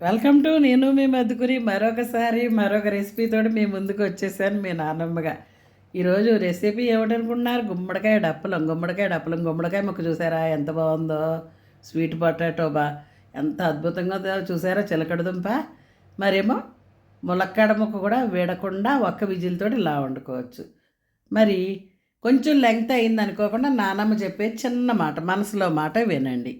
Welcome to నేను మీ మధుకురి. మరొకసారి మరొక రెసిపీతో మీ ముందుకు వచ్చేసాను మీ నాన్నమ్మగా ఈరోజు రెసిపీ ఏమిటనుకుంటున్నారు? గుమ్మడికాయ డప్పలం గుమ్మడికాయ డప్పలం. గుమ్మడికాయ మొక్క చూసారా? ఎంత బాగుందో. స్వీట్ పొటాటో బా. ఎంత అద్భుతంగా చూసారా? చిలకడ దుంప. మరేమో ములక్కాడ ముక్క కూడా వేడకుండా ఒక్క విజిల్తో ఇలా వండుకోవచ్చు. మరి కొంచెం లెంగ్త్ అయింది అనుకోకుండా నానమ్మ చెప్పే చిన్న మాట మనసులో మాట వినండి.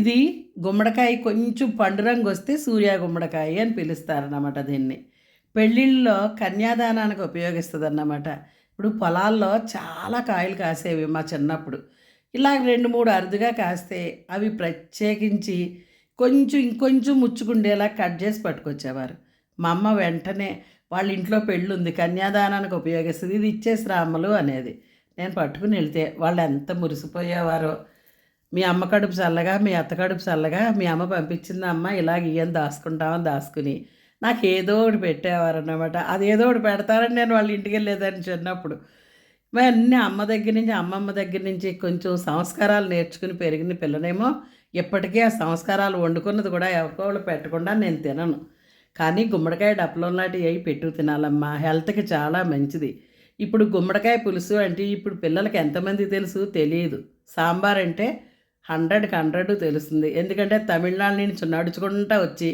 ఇది గుమ్మడికాయ కొంచెం పండు రంగు వస్తే సూర్య గుమ్మడికాయ అని పిలుస్తారన్నమాట దీన్ని. పెళ్ళిళ్ళలో కన్యాదానానికి ఉపయోగిస్తుంది అన్నమాట ఇప్పుడు పొలాల్లో చాలా కాయలు కాసేవి మా చిన్నప్పుడు. ఇలా రెండు మూడు అరుదుగా కాస్తే అవి ప్రత్యేకించి కొంచెం ఇంకొంచెం ముచ్చుకుండేలా కట్ చేసి పట్టుకొచ్చేవారు. మా అమ్మ వెంటనే వాళ్ళ ఇంట్లో పెళ్ళి ఉంది కన్యాదానానికి ఉపయోగిస్తుంది ఇది ఇచ్చేసి రామ్మలు అనేది. నేను పట్టుకుని వెళ్తే వాళ్ళు ఎంత మురిసిపోయేవారో మీ అమ్మ కడుపు చల్లగా మీ అత్త కడుపు చల్లగా మీ అమ్మ పంపించింది అమ్మ ఇలాగ ఇయ్యం దాచుకుంటామని దాచుకుని. నాకు ఏదో ఒకటి పెట్టేవారన్నమాట. అది ఏదో ఒకటి పెడతారని నేను వాళ్ళ ఇంటికి వెళ్ళేదాన్ని చిన్నప్పుడు. మరి అన్నీ అమ్మ దగ్గర నుంచి అమ్మమ్మ దగ్గర నుంచి కొంచెం సంస్కారాలు నేర్చుకుని పెరిగిన పిల్లనేమో ఇప్పటికీ ఆ సంస్కారాలు వండుకున్నది కూడా ఎవరికోళ్ళు పెట్టకుండా నేను తినను. కానీ గుమ్మడికాయ డప్పలం లాంటివి అవి పెట్టు తినాలమ్మా. హెల్త్కి చాలా మంచిది. ఇప్పుడు గుమ్మడికాయ పులుసు అంటే ఇప్పుడు పిల్లలకి ఎంతమంది తెలుసు? తెలియదు. సాంబార్ అంటే హండ్రెడ్కి హండ్రెడ్ తెలుస్తుంది. ఎందుకంటే తమిళనాడు నుంచి నడుచుకుంటా వచ్చి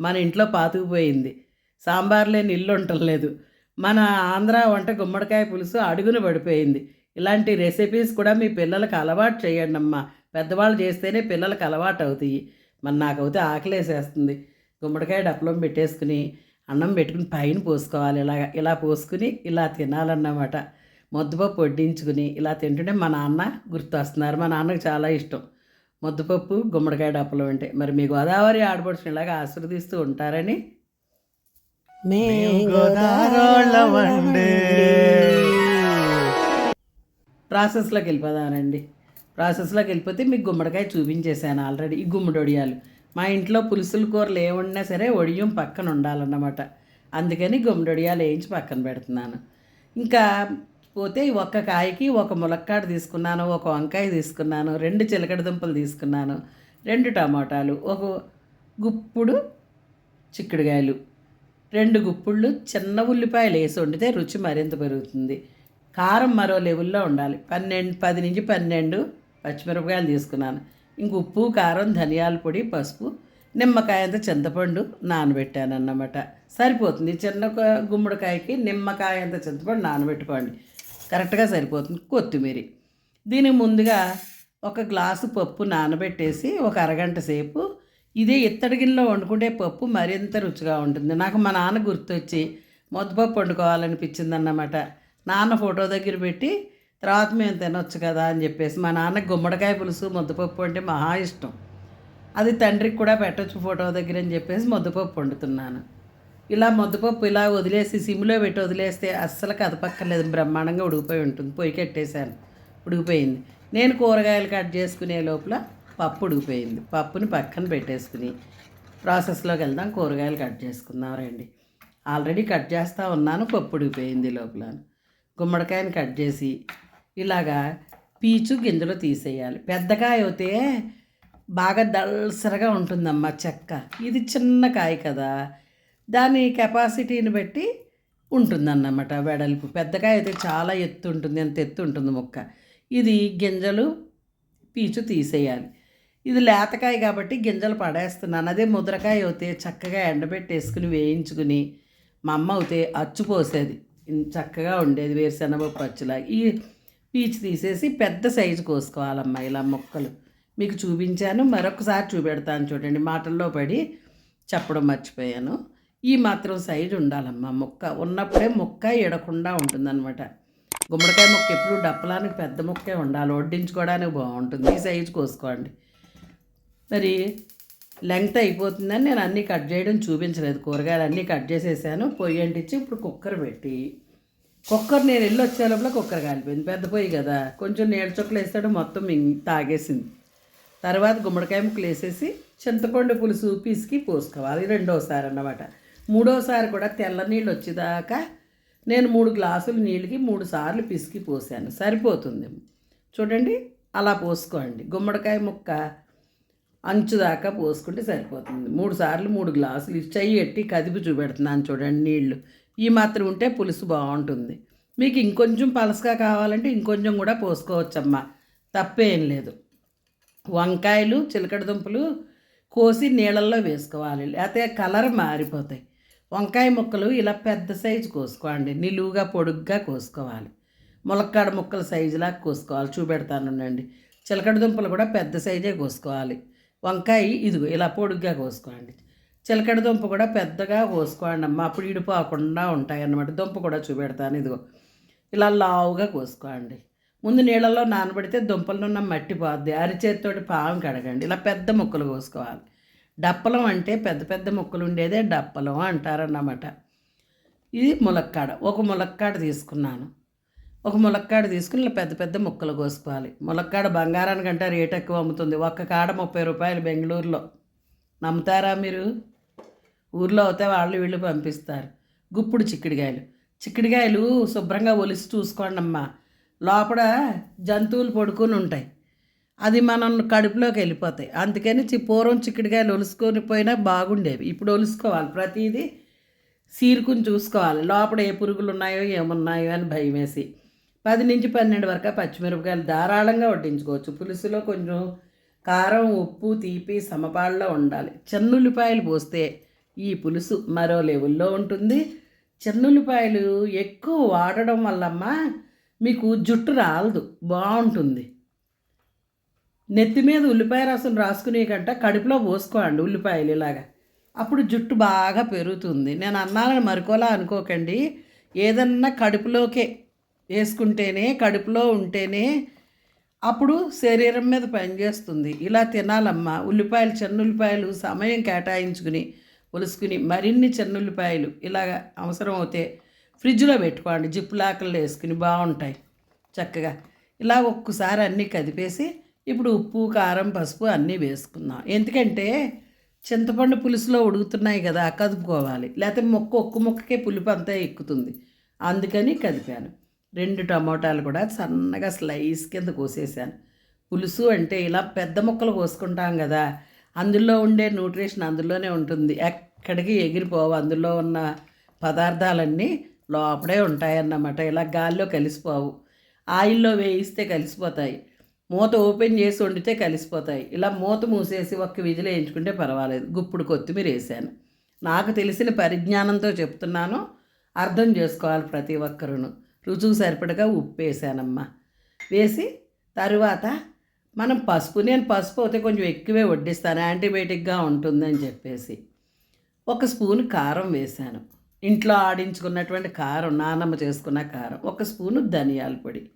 మన ఇంట్లో పాతుకుపోయింది సాంబార్ లేని ఇల్లు ఉండలేదు మన ఆంధ్ర వంట గుమ్మడికాయ పులుసు అడుగున పడిపోయింది. ఇలాంటి రెసిపీస్ కూడా మీ పిల్లలకు అలవాటు చేయండి అమ్మా. పెద్దవాళ్ళు చేస్తేనే పిల్లలకు అలవాటు అవుతాయి. మరి నాకైతే ఆకలేసేస్తుంది. గుమ్మడికాయ డప్పులం పెట్టేసుకుని అన్నం పెట్టుకుని పైన పోసుకోవాలి. ఇలాగ ఇలా పోసుకుని ఇలా తినాలన్నమాట. ముద్దపప్పు వడ్డించుకుని ఇలా తింటుంటే మా నాన్న గుర్తొస్తున్నారు. మా నాన్నకు చాలా ఇష్టం. ముద్దపప్పు గుమ్మడికాయ డప్పలం అంటే. మరి మీ గోదావరి ఆడపడుచుని ఇలాగ ఆశీర్వదిస్తూ ఉంటారని? మే ప్రాసెస్లోకి వెళ్ళిపోదానండి ప్రాసెస్లోకి వెళ్ళిపోతే మీకు గుమ్మడికాయ చూపించేశాను ఆల్రెడీ. ఈ గుమ్మడి వడియాలు. మా ఇంట్లో పులుసుల కూరలు ఏ వండినా సరే వడియం పక్కన ఉండాలన్నమాట. అందుకని గుమ్మడి వడియాలు వేయించి పక్కన పెడుతున్నాను. ఇంకా పోతే ఒక్క కాయకి ఒక ములక్కాడ తీసుకున్నాను ఒక వంకాయ తీసుకున్నాను రెండు చిలకడ దుంపలు తీసుకున్నాను రెండు టమాటాలు ఒక గుప్పుడు చిక్కుడుకాయలు రెండు గుప్పుళ్ళు చిన్న ఉల్లిపాయలు వేసి వండితే రుచి మరింత పెరుగుతుంది. కారం మరో లెవెల్లో ఉండాలి. పన్నెండు పది నుంచి పన్నెండు పచ్చిమిరపకాయలు తీసుకున్నాను. ఇంక ఉప్పు కారం ధనియాల పొడి పసుపు నిమ్మకాయ అంత చింతపండు నానబెట్టాను అన్నమాట సరిపోతుంది. చిన్న గుమ్మడికాయకి నిమ్మకాయ అంత చింతపండు నానబెట్టుకోండి. కరెక్ట్గా సరిపోతుంది కొత్తిమీర. దీనికి ముందుగా ఒక గ్లాసు పప్పు నానబెట్టేసి ఒక అరగంట సేపు ఇదే ఇత్తడి గిన్నెలో వండుకుంటే పప్పు మరింత రుచిగా ఉంటుంది. నాకు మా నాన్న గుర్తొచ్చి ముద్దపప్పు వండుకోవాలనిపించింది అన్నమాట నాన్న ఫోటో దగ్గర పెట్టి తర్వాత మేము తినొచ్చు కదా అని చెప్పేసి మా నాన్న గుమ్మడికాయ పులుసు ముద్దపప్పు అంటే మహా ఇష్టం. అది తండ్రికి కూడా పెట్టచ్చు ఫోటో దగ్గర అని చెప్పేసి ముద్దపప్పు వండుతున్నాను. ఇలా ముద్దపప్పు ఇలా వదిలేసి సిమ్లో పెట్టి వదిలేస్తే అస్సలు కదపక్కర్లేదు బ్రహ్మాండంగా ఉడికిపోయి ఉంటుంది. పొయ్యి కట్టేశాను. ఉడికిపోయింది. నేను కూరగాయలు కట్ చేసుకునే లోపల పప్పు ఉడికిపోయింది. పప్పుని పక్కన పెట్టేసుకుని ప్రాసెస్లోకి వెళ్దాం. కూరగాయలు కట్ చేసుకుందాం రండి. ఆల్రెడీ కట్ చేస్తూ ఉన్నాను. పప్పు ఉడికిపోయింది లోపల. గుమ్మడికాయని కట్ చేసి ఇలాగా పీచు గింజలు తీసేయాలి. పెద్దకాయ అయితే బాగా దల్సరగా ఉంటుందమ్మా చెక్క. ఇది చిన్న కాయ కదా. దాని కెపాసిటీని బట్టి ఉంటుందన్నమాట వెడల్పు. పెద్దకాయ అయితే చాలా ఎత్తు ఉంటుంది ఎంత ఎత్తు ఉంటుంది మొక్క. ఇది గింజలు పీచు తీసేయాలి. ఇది లేతకాయ కాబట్టి గింజలు పడేస్తున్నాను. అదే ముద్రకాయ అయితే చక్కగా ఎండబెట్టేసుకుని వేయించుకుని మా అమ్మ అయితే అచ్చు పోసేది. చక్కగా ఉండేది వేరుశనగపప్పు అచ్చులా. ఈ పీచు తీసేసి పెద్ద సైజు కోసుకోవాలమ్మా ఇలా ముక్కలు. మీకు చూపించాను. మరొకసారి చూపెడతాను చూడండి. మాటల్లో పడి చెప్పడం మర్చిపోయాను. ఈ మాత్రం సైజు ఉండాలమ్మా. ముక్క ఉన్నప్పుడే ముక్క ఎడకుండా ఉంటుందన్నమాట. గుమ్మడికాయ ముక్క ఎప్పుడు డప్పలానికి పెద్ద ముక్కే ఉండాలి. వడ్డించుకోవడానికి బాగుంటుంది. ఈ సైజు కోసుకోండి. మరి లెంగ్త్ అయిపోతుందని నేను అన్నీ కట్ చేయడం చూపించలేదు. కూరగాయలు అన్నీ కట్ చేసేసాను. పొయ్యి అంటించి ఇప్పుడు కుక్కర్ పెట్టి. కుక్కర్ నేను వెళ్ళి వచ్చే లోపల కుక్కర్ కాలిపోయింది. పెద్ద పొయ్యి కదా. కొంచెం నీళ్ళ చుక్కలు వేస్తాడు. మొత్తం తాగేసింది. తర్వాత గుమ్మడికాయ ముక్కలు వేసేసి చింతపండు పులుసు పీసుకి పోసుకోవాలి. రెండోసారి అన్నమాట. మూడోసారి కూడా తెల్ల నీళ్ళు వచ్చేదాకా నేను మూడు గ్లాసులు నీళ్ళకి మూడు సార్లు పిసికి పోసాను. సరిపోతుంది. చూడండి అలా పోసుకోండి. గుమ్మడికాయ ముక్క అంచు దాకా పోసుకుంటే సరిపోతుంది. మూడు సార్లు మూడు గ్లాసులు చెయ్యి ఎట్టి కదిపి చూపెడుతున్నాను చూడండి నీళ్ళు ఈ మాత్రం ఉంటే పులుసు బాగుంటుంది. మీకు ఇంకొంచెం పలసగా కావాలంటే ఇంకొంచెం కూడా పోసుకోవచ్చమ్మా. తప్పేం లేదు. వంకాయలు చిలకడ దుంపలు కోసి నీళ్ళల్లో వేసుకోవాలి. లేకపోతే కలర్ మారిపోతాయి. వంకాయ ముక్కలు ఇలా పెద్ద సైజు కోసుకోండి. నిలువుగా పొడుగ్గా కోసుకోవాలి. ములక్కాడ ముక్కల సైజులా కోసుకోవాలి. చూపెడతానుండండి చిలకడ దుంపలు కూడా పెద్ద సైజే కోసుకోవాలి. వంకాయ ఇదిగో ఇలా పొడుగ్గా కోసుకోండి. చిలకడ దుంప కూడా పెద్దగా కోసుకోండి అమ్మ. అప్పుడు ఇడిపోకుండా ఉంటాయి అన్నమాట దుంప కూడా చూపెడతాను ఇదిగో. ఇలా లావుగా కోసుకోండి. ముందు నీళ్ళలో నానబెడితే దుంపలు ఉన్న మట్టి పోద్ది. అరిచేతితోటి పావం కడగండి. ఇలా పెద్ద ముక్కలు కోసుకోవాలి. డప్పలం అంటే పెద్ద పెద్ద ముక్కలు ఉండేదే డప్పలం అంటారన్నమాట. ఇది ములక్కాడ. ఒక ములక్కాడ తీసుకున్నాను. ఒక ములక్కాడ తీసుకుని ఇలా పెద్ద పెద్ద ముక్కలు కోసుకోవాలి. ములక్కాడ బంగారానికంటే రేట్ ఎక్కువ అమ్ముతుంది. ఒక్క కాడ ముప్పై రూపాయలు బెంగళూరులో. నమ్ముతారా మీరు? ఊర్లో అయితే వాళ్ళు వీళ్ళు పంపిస్తారు. గుప్పుడు చిక్కుడుకాయలు. చిక్కుడుకాయలు శుభ్రంగా ఒలిసి చూసుకోండి అమ్మా లోపల జంతువులు పడుకొని ఉంటాయి. అది మనం కడుపులోకి వెళ్ళిపోతాయి. అందుకని చి పూర్వం చిక్కుడుకాయలు ఒలుసుకొని పోయినా బాగుండేవి. ఇప్పుడు ఒలుసుకోవాలి. ప్రతిదీ సీరుకుని చూసుకోవాలి. లోపల ఏ పురుగులు ఉన్నాయో ఏమున్నాయో అని భయం వేసి. పది నుంచి పన్నెండు వరకు పచ్చిమిరపకాయలు ధారాళంగా వడ్డించుకోవచ్చు. పులుసులో కొంచెం కారం ఉప్పు తీపి సమపాళ్ళలో ఉండాలి. చెన్నుల్లిపాయలు పోస్తే ఈ పులుసు మరో లెవెల్లో ఉంటుంది. చెన్నుల్లిపాయలు ఎక్కువ వాడడం వల్లమ్మ మీకు జుట్టు రాలదు. బాగుంటుంది. నెత్తి మీద ఉల్లిపాయ రసం రాసుకునే కంట కడుపులో పోసుకోండి ఉల్లిపాయలు ఇలాగా. అప్పుడు జుట్టు బాగా పెరుగుతుంది. నేను అన్నానని మరికోలా అనుకోకండి. ఏదన్నా కడుపులోకే వేసుకుంటేనే కడుపులో ఉంటేనే అప్పుడు శరీరం మీద పనిచేస్తుంది. ఇలా తినాలమ్మా. ఉల్లిపాయలు చెన్నుల్లిపాయలు సమయం కేటాయించుకుని ఒలుసుకుని మరిన్ని చెన్నుల్లిపాయలు ఇలాగ అవసరం అవుతే ఫ్రిడ్జ్లో పెట్టుకోండి. జిప్పులాకల్లో వేసుకుని బాగుంటాయి చక్కగా. ఇలా ఒక్కసారి అన్నీ కదిపేసి ఇప్పుడు ఉప్పు కారం పసుపు అన్నీ వేసుకుందాం. ఎందుకంటే చింతపండు పులుసులో ఉడుకుతున్నాయి కదా కదుపుకోవాలి. లేకపోతే మొక్క ఒక్క మొక్కకే పులుపు అంతా ఎక్కుతుంది. అందుకని కదిపాను. రెండు టమోటాలు కూడా సన్నగా స్లైస్ కింద కోసేసాను. పులుసు అంటే ఇలా పెద్ద ముక్కలు కోసుకుంటాం కదా అందులో ఉండే న్యూట్రిషన్ అందులోనే ఉంటుంది. ఎక్కడికి ఎగిరిపోవు. అందులో ఉన్న పదార్థాలన్నీ లోపడే ఉంటాయన్నమాట. ఇలా గాల్లో కలిసిపోవు. ఆయిల్లో వేయిస్తే కలిసిపోతాయి. మూత ఓపెన్ చేసి వండితే కలిసిపోతాయి. ఇలా మూత మూసేసి ఒక్క విజిల్ వేయించుకుంటే పర్వాలేదు. గుప్పుడు కొత్తిమీర వేసాను. నాకు తెలిసిన పరిజ్ఞానంతో చెప్తున్నాను. అర్థం చేసుకోవాలి ప్రతి ఒక్కరును. రుచుకు సరిపడగా ఉప్పు వేసానమ్మా. వేసి తరువాత మనం పసుపు నేను పసుపు అయితే కొంచెం ఎక్కువే వడ్డిస్తాను. యాంటీబయాటిక్గా ఉంటుందని చెప్పేసి ఒక స్పూన్ కారం వేశాను ఇంట్లో ఆడించుకున్నటువంటి కారం నానమ్మ చేసుకున్న కారం ఒక స్పూను ధనియాల పొడి.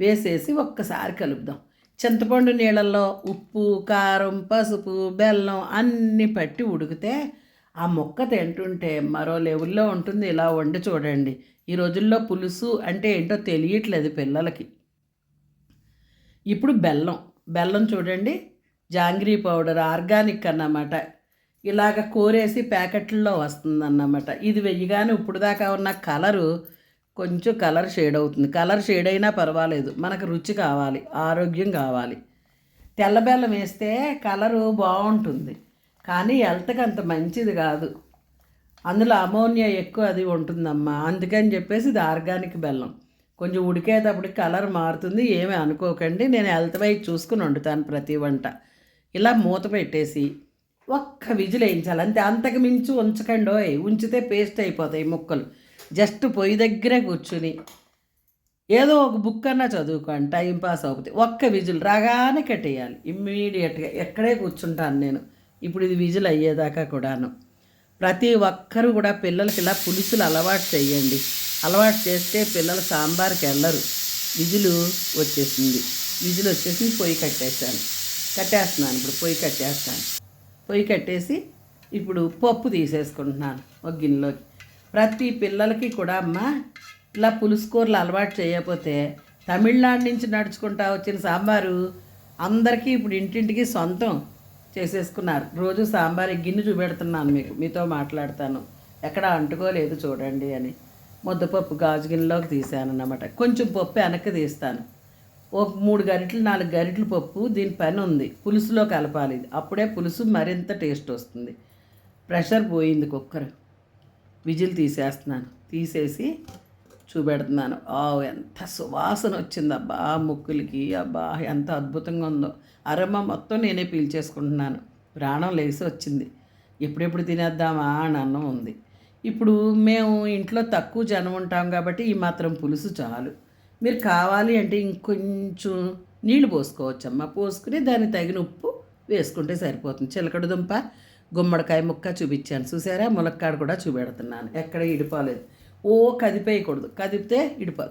వేసేసి ఒక్కసారి కలుపుదాం. చింతపండు నీళ్ళల్లో ఉప్పు కారం పసుపు బెల్లం అన్నీ పట్టి ఉడికితే ఆ మొక్క తింటుంటే మరో లెవెల్లో ఉంటుంది. ఇలా వండి చూడండి. ఈ రోజుల్లో పులుసు అంటే ఏంటో తెలియట్లేదు పిల్లలకి. ఇప్పుడు బెల్లం. బెల్లం చూడండి. జాంగ్రీ పౌడర్ ఆర్గానిక్ అన్నమాట. ఇలాగ కోరేసి ప్యాకెట్లలో వస్తుందన్నమాట. ఇది వెయ్యగానే ఇప్పుడు దాకా ఉన్న కలరు కొంచెం కలర్ షేడ్ అవుతుంది. కలర్ షేడ్ అయినా పర్వాలేదు. మనకు రుచి కావాలి. ఆరోగ్యం కావాలి. తెల్ల బెల్లం వేస్తే కలరు బాగుంటుంది. కానీ హెల్త్కి అంత మంచిది కాదు. అందులో అమోనియా ఎక్కువ అది ఉంటుందమ్మా. అందుకని చెప్పేసి ఇది ఆర్గానిక్ బెల్లం. కొంచెం ఉడికేటప్పుడు కలర్ మారుతుంది. ఏమీ అనుకోకండి. నేను హెల్త్ వైపు చూసుకుని వండుతాను ప్రతి వంట. ఇలా మూత పెట్టేసి ఒక్క విజిల్ వేయించాలి. అంతే. అంతకు మించి ఉంచకండి ఓయ్. ఉంచితే పేస్ట్ అయిపోతాయి ముక్కలు. జస్ట్ పొయ్యి దగ్గరే కూర్చుని ఏదో ఒక బుక్ అన్నా చదువుకోండి టైం పాస్ అవుతుంది. ఒక్క విజిల్ రాగానే కట్టేయాలి ఇమ్మీడియట్గా ఎక్కడే కూర్చుంటాను నేను. ఇప్పుడు ఇది విజిల్ అయ్యేదాకా కూడాను. ప్రతి ఒక్కరు కూడా పిల్లలకి ఇలా పులుసులు అలవాటు చేయండి. అలవాటు చేస్తే పిల్లలు సాంబార్కి వెళ్ళరు. విజులు వచ్చేసింది. విజిల్ వచ్చేసి పొయ్యి కట్టేస్తాను కట్టేస్తున్నాను ఇప్పుడు పొయ్యి కట్టేస్తాను. పొయ్యి కట్టేసి ఇప్పుడు పప్పు తీసేసుకుంటున్నాను ఒక గిన్నెలోకి. ప్రతి పిల్లలకి కూడా అమ్మ ఇలా పులుసుకూరలు అలవాటు చేయకపోతే తమిళనాడు నుంచి నడుచుకుంటా వచ్చిన సాంబారు అందరికీ ఇప్పుడు ఇంటింటికి సొంతం చేసేసుకున్నారు. రోజు సాంబార్ గిన్నె చూపెడుతున్నాను మీకు మీతో మాట్లాడతాను. ఎక్కడ అంటుకోలేదు చూడండి అని. ముద్దపప్పు గాజు గిన్నెలోకి తీసాను అన్నమాట కొంచెం పప్పు వెనక్కి తీస్తాను. ఒక మూడు గరిటలు నాలుగు గరిటలు పప్పు దీని పని ఉంది. పులుసులో కలపాలి. అప్పుడే పులుసు మరింత టేస్ట్ వస్తుంది. ప్రెషర్ పోయింది కుక్కర్. విజిల్ తీసేస్తున్నాను. తీసేసి చూపెడుతున్నాను. ఆ ఎంత సువాసన వచ్చింది అబ్బా ముక్కులకి. అబ్బా ఎంత అద్భుతంగా ఉందో. అరమ్మ మొత్తం నేనే పీల్చేసుకుంటున్నాను. ప్రాణం లేచి వచ్చింది. ఎప్పుడెప్పుడు తినేద్దామా అని అన్నం ఉంది. ఇప్పుడు మేము ఇంట్లో తక్కువ జనం ఉంటాం కాబట్టి ఈ మాత్రం పులుసు చాలు. మీరు కావాలి అంటే ఇంకొంచెం నీళ్ళు పోసుకోవచ్చమ్మా. పోసుకుని దానికి తగిన ఉప్పు వేసుకుంటే సరిపోతుంది. చిలకడ దుంప గుమ్మడికాయ ముక్క చూపించాను. చూసారా? ములక్కాడ కూడా చూపెడుతున్నాను. ఎక్కడ ఇడిపోలేదు. ఓ కదిపేయకూడదు. కదిపితే ఇడిపోదు.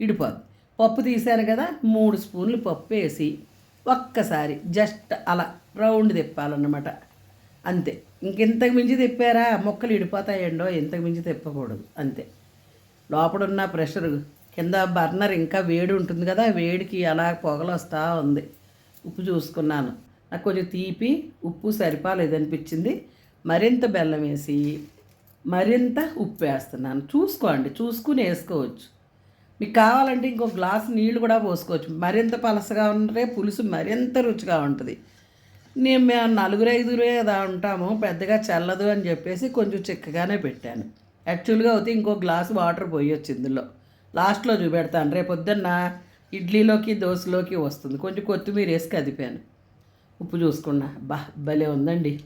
ఇడిపోదు. పప్పు తీశాను కదా? మూడు స్పూన్లు పప్పు వేసి ఒక్కసారి జస్ట్ అలా రౌండ్ తిప్పాలన్నమాట. అంతే. ఇంకెంతకు మించి తిప్పారా? మొక్కలు ఇడిపోతాయండో? ఇంతకు మించి తిప్పకూడదు. అంతే. లోపడున్న ప్రెషర్ కింద బర్నర్ ఇంకా వేడి ఉంటుంది కదా? వేడికి అలా పొగలు వస్తూ ఉంది. ఉప్పు చూసుకున్నాను. నాకు కొంచెం తీపి ఉప్పు సరిపాలేదనిపించింది మరింత బెల్లం వేసి మరింత ఉప్పు వేస్తున్నాను. చూసుకోండి చూసుకుని వేసుకోవచ్చు. మీకు కావాలంటే ఇంకో గ్లాస్ నీళ్ళు కూడా పోసుకోవచ్చు. మరింత పలసగా ఉంటే పులుసు మరింత రుచిగా ఉంటుంది. నేను మేము నలుగురు ఐదుగురే ఏదా ఉంటాము పెద్దగా చల్లదు అని చెప్పేసి కొంచెం చిక్కగానే పెట్టాను. యాక్చువల్గా అయితే ఇంకో గ్లాస్ వాటర్ పోయొచ్చు ఇందులో. లాస్ట్లో చూపెడతాను. రేపు పొద్దున్న ఇడ్లీలోకి దోశలోకి వస్తుంది. కొంచెం కొత్తిమీర వేసి కదిపాను. ఉప్పు చూసుకున్నా. బా భలే ఉందండి.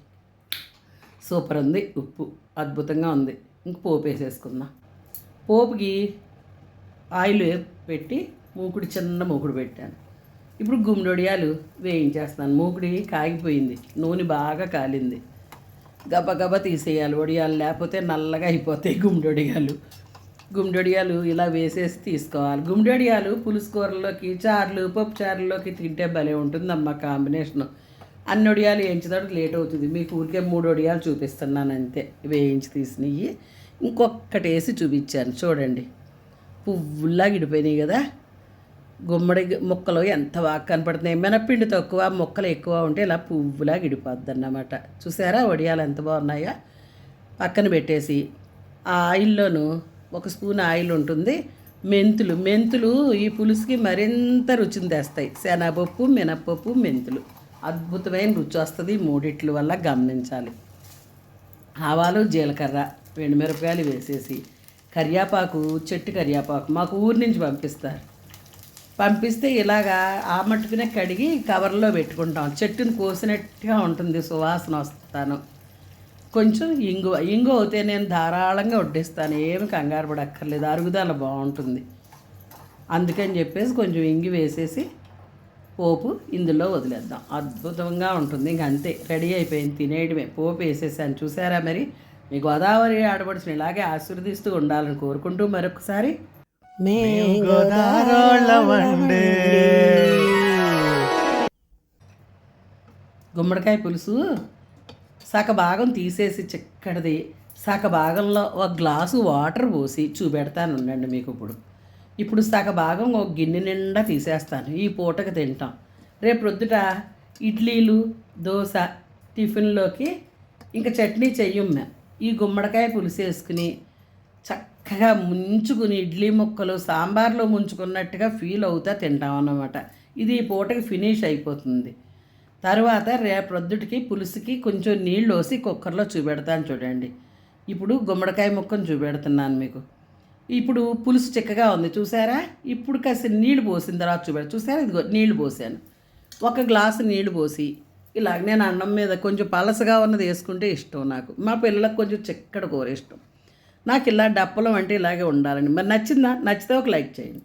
సూపర్ ఉంది. ఉప్పు అద్భుతంగా ఉంది. ఇంక పోపు వేసేసుకుందాం. పోపుకి ఆయిల్ పెట్టి మూకుడు చిన్న మూకుడు పెట్టాను. ఇప్పుడు గుమ్మడొడియాలు వేయించేస్తాను మూకుడి కాగిపోయింది. నూనె బాగా కాలింది. గబగబా తీసేయాలి వడియాలు లేకపోతే నల్లగా అయిపోతాయి గుమ్మడొడియాలు. గుమ్మడొడియాలు ఇలా వేసేసి తీసుకోవాలి. గుమ్మడొడియాలు పులుసు కూరల్లోకి చారులు పప్పు చారుల్లోకి తింటే భలే ఉంటుందమ్మా కాంబినేషను. అన్ని వడియాలు వేయించడానికి లేట్ అవుతుంది. మీకు ఊరికే మూడు వడియాలు చూపిస్తున్నాను అంతే. వేయించి తీసినవి ఇంకొక్కటి వేసి చూపించాను. చూడండి. పువ్వుల్లా గిడిపోయినాయి కదా. గుమ్మడి ముక్కలు ఎంత బాగా కనపడుతున్నాయి. మినపిండి తక్కువ ముక్కలు ఎక్కువ ఉంటే ఇలా పువ్వులా గిడిపోద్ది అన్నమాట చూసారా వడియాలు ఎంత బాగున్నాయా? పక్కన పెట్టేసి ఆ ఆయిల్లోనూ ఒక స్పూన్ ఆయిల్ ఉంటుంది. మెంతులు మెంతులు ఈ పులుసుకి మరింత రుచిని తెస్తాయి. శనగపప్పు మినప్పప్పు మెంతులు. అద్భుతమైన రుచి వస్తుంది. మూడిట్ల వల్ల గమనించాలి. ఆవాలు జీలకర్ర ఎండుమిరపకాయలు వేసేసి కరియాపాకు చెట్టు కరియాపాకు మాకు ఊరి నుంచి పంపిస్తారు. పంపిస్తే ఇలాగా ఆ మట్టుకునే కడిగి కవర్లో పెట్టుకుంటాం. చెట్టుని కోసినట్టుగా ఉంటుంది. సువాసన వస్తాను. కొంచెం ఇంగువ ఇంగువ అయితే నేను ధారాళంగా వడ్డిస్తాను. ఏమి కంగారు పడక్కర్లేదు. అరుగుదల బాగుంటుంది. అందుకని చెప్పేసి కొంచెం ఇంగి వేసేసి పోపు ఇందులో వదిలేద్దాం. అద్భుతంగా ఉంటుంది. ఇంక అంతే. రెడీ అయిపోయింది. తినేయడమే. పోపు వేసేసాను. చూసారా మరి? మీ గోదావరి ఆడపడుచుని ఇలాగే ఆశీర్వదిస్తూ ఉండాలని కోరుకుంటూ మరొకసారి గుమ్మడికాయ పులుసు? సగభాగం తీసేసి చిక్కడిది. సగభాగంలో ఒక గ్లాసు వాటర్ పోసి చూపెడతాను ఉండండి మీకు ఇప్పుడు. ఇప్పుడు సగభాగం ఒక గిన్నె నిండా తీసేస్తాను. ఈ పూటకి తింటాం. రేపు ప్రొద్దుట ఇడ్లీలు దోశ టిఫిన్లోకి ఇంకా చట్నీ చెయ్యం మేము. ఈ గుమ్మడికాయ పులుసు వేసుకుని చక్కగా ముంచుకుని ఇడ్లీ ముక్కలు సాంబార్లో ముంచుకున్నట్టుగా ఫీల్ అవుతా తింటాం అన్నమాట. ఇది ఈ పూటకి ఫినిష్ అయిపోతుంది. తర్వాత రేపొద్దుటికి పులుసుకి కొంచెం నీళ్ళు వేసి కుక్కర్లో చూపెడతాను చూడండి. ఇప్పుడు గుమ్మడికాయ ముక్కను చూపెడుతున్నాను మీకు. ఇప్పుడు పులుసు చిక్కగా ఉంది చూసారా? ఇప్పుడు కాసి నీళ్ళు పోసిన తర్వాత చూపెడు చూసారా? ఇదిగో నీళ్ళు పోసాను. ఒక గ్లాసు నీళ్ళు పోసి ఇలా నేను అన్నం మీద కొంచెం పలసగా ఉన్నది వేసుకుంటే ఇష్టం నాకు. మా పిల్లలకు కొంచెం చిక్కడి కూర ఇష్టం. నాకు ఇలా డప్పలం అంటే ఇలాగే ఉండాలండి మరి నచ్చిందా? నచ్చితే ఒక లైక్ చేయండి.